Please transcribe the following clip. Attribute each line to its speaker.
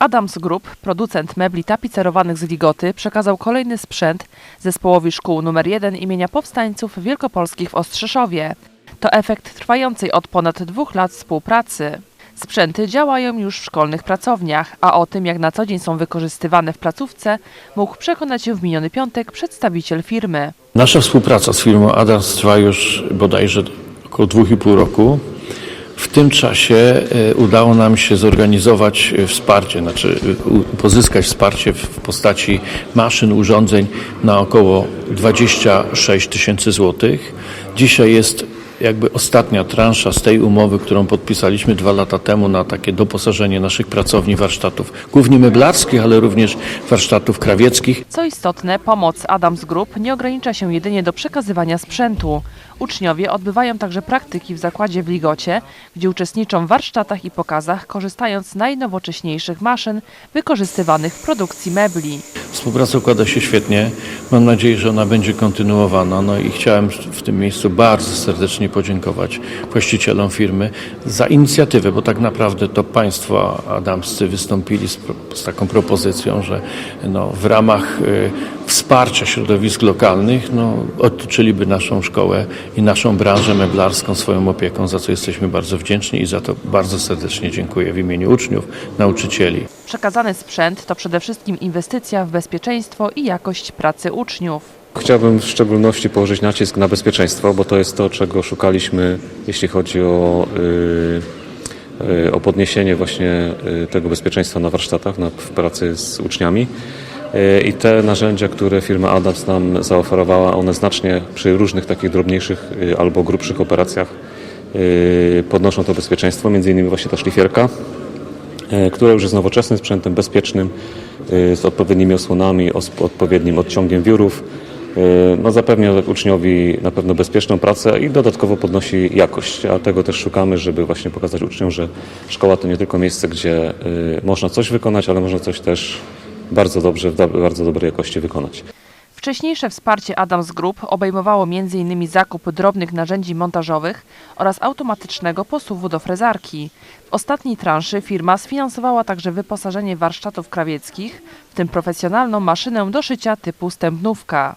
Speaker 1: Adams Group, producent mebli tapicerowanych z ligoty, przekazał kolejny sprzęt zespołowi szkół nr 1 imienia powstańców wielkopolskich w Ostrzeszowie. To efekt trwającej od ponad dwóch lat współpracy. Sprzęty działają już w szkolnych pracowniach, a o tym, jak na co dzień są wykorzystywane w placówce, mógł przekonać się w miniony piątek przedstawiciel firmy.
Speaker 2: Nasza współpraca z firmą Adams trwa już bodajże około dwóch i pół roku. W tym czasie e, udało nam się zorganizować e, wsparcie, znaczy pozyskać wsparcie w postaci maszyn, urządzeń na około 26 tysięcy złotych. Dzisiaj jest jakby ostatnia transza z tej umowy, którą podpisaliśmy dwa lata temu na takie doposażenie naszych pracowni, warsztatów, głównie meblarskich, ale również warsztatów krawieckich.
Speaker 1: Co istotne, pomoc Adams Group nie ogranicza się jedynie do przekazywania sprzętu. Uczniowie odbywają także praktyki w zakładzie w Ligocie, gdzie uczestniczą w warsztatach i pokazach, korzystając z najnowocześniejszych maszyn wykorzystywanych w produkcji mebli.
Speaker 2: Współpraca układa się świetnie. Mam nadzieję, że ona będzie kontynuowana. No i chciałem w tym miejscu bardzo serdecznie podziękować właścicielom firmy za inicjatywę, bo tak naprawdę to Państwo adamscy wystąpili z, z taką propozycją, że no, w ramach y, wsparcia środowisk lokalnych no, otoczyliby naszą szkołę i naszą branżę meblarską swoją opieką, za co jesteśmy bardzo wdzięczni i za to bardzo serdecznie dziękuję w imieniu uczniów, nauczycieli.
Speaker 1: Przekazany sprzęt to przede wszystkim inwestycja w bezpieczeństwo i jakość pracy uczniów.
Speaker 3: Chciałbym w szczególności położyć nacisk na bezpieczeństwo, bo to jest to, czego szukaliśmy, jeśli chodzi o, y, y, o podniesienie właśnie y, tego bezpieczeństwa na warsztatach, na, w pracy z uczniami. I te narzędzia, które firma Adams nam zaoferowała, one znacznie przy różnych takich drobniejszych albo grubszych operacjach podnoszą to bezpieczeństwo, między innymi właśnie ta szlifierka, która już jest nowoczesnym sprzętem bezpiecznym, z odpowiednimi osłonami, os- odpowiednim odciągiem wiórów. E, No, zapewnia uczniowi na pewno bezpieczną pracę i dodatkowo podnosi jakość, a tego też szukamy, żeby właśnie pokazać uczniom, że szkoła to nie tylko miejsce, gdzie e, można coś wykonać, ale można coś też bardzo dobrze, w bardzo dobrej jakości wykonać.
Speaker 1: Wcześniejsze wsparcie Adams Group obejmowało m.in. zakup drobnych narzędzi montażowych oraz automatycznego posuwu do frezarki. W ostatniej transzy firma sfinansowała także wyposażenie warsztatów krawieckich, w tym profesjonalną maszynę do szycia typu stępnówka.